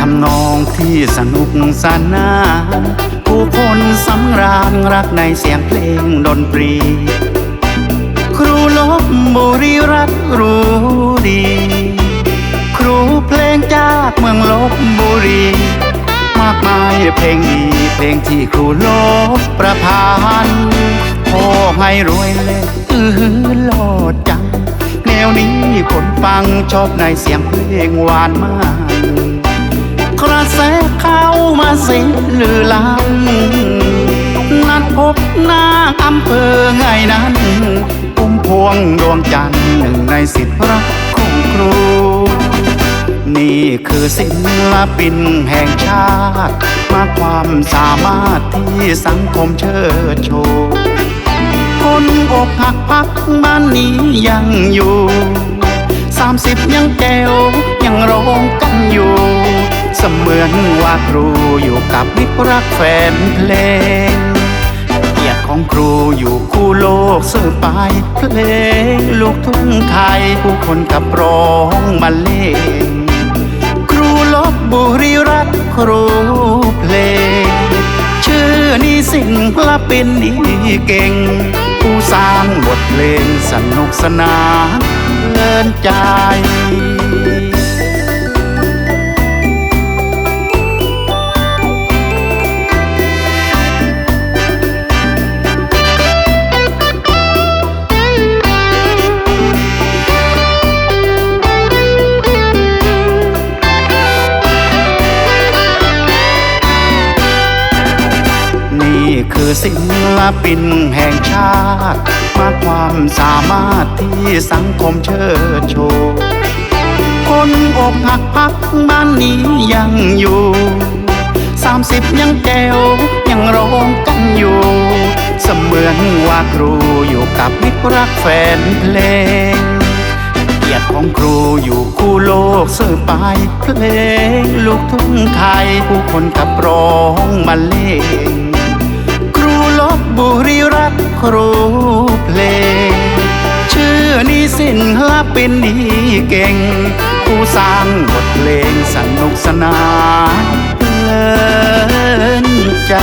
ทำนองที่สนุกสนานผู้คนสำราญรักในเสียงเพลงดนตรี ครูลบบุรีรัตรู้ดี ครูเพลงจากเมืองลบบุรี มากมายเพลงดีเพลงที่ครูลบประพันธ์ขอให้รวยเลยอือหือโลดจัง แนวนี้คนฟังชอบในเสียงเพลงหวานมาก เข้าสิลือลังนัดพบนาอำเภอไงนั้นพุ่มพวงดวงจันทร์หนึ่งในสิทธิรักของครู นี่คือศิลปินแห่งชาติ มาความสามารถที่สังคมเชิดชว์คนอกหักพักบ้านนี้ยังอยู่สามสิบยังแก้วยังร้องกันอยู่ ว่าครูอยู่กับมิตรรักแฟนเพลง เกียรติของครูอยู่คู่โลกเสื่อไปเพลงลูกทุ่งไทยผู้คนกับร้องมาเล่งครูลบบุรีรัตน์ครูเพลง ชื่อนี้สิ่งละเป็นดีเก่ง ผู้สร้างบทเพลงสนุกสนานเพลินใจ ศิลปินแห่งชาติ มาความสามารถที่สังคมเชิดโชว์คนอกหักพักบ้านนี้ยังอยู่สามสิบยังแก้วยังร้องกันอยู่ เสมือนว่าครูอยู่กับมิตรรักแฟนเพลงเกียรติของครูอยู่คู่โลกเสื่อไปเพลง ลูกทุ่งไทยผู้คนกับร้องมาเล่ง บบุรีรัตน์ครูเพลง ชื่อนี้สิ้นละเป็นดีเก่ง ผู้สร้างบทเพลงสนุกสนานเพลินใจ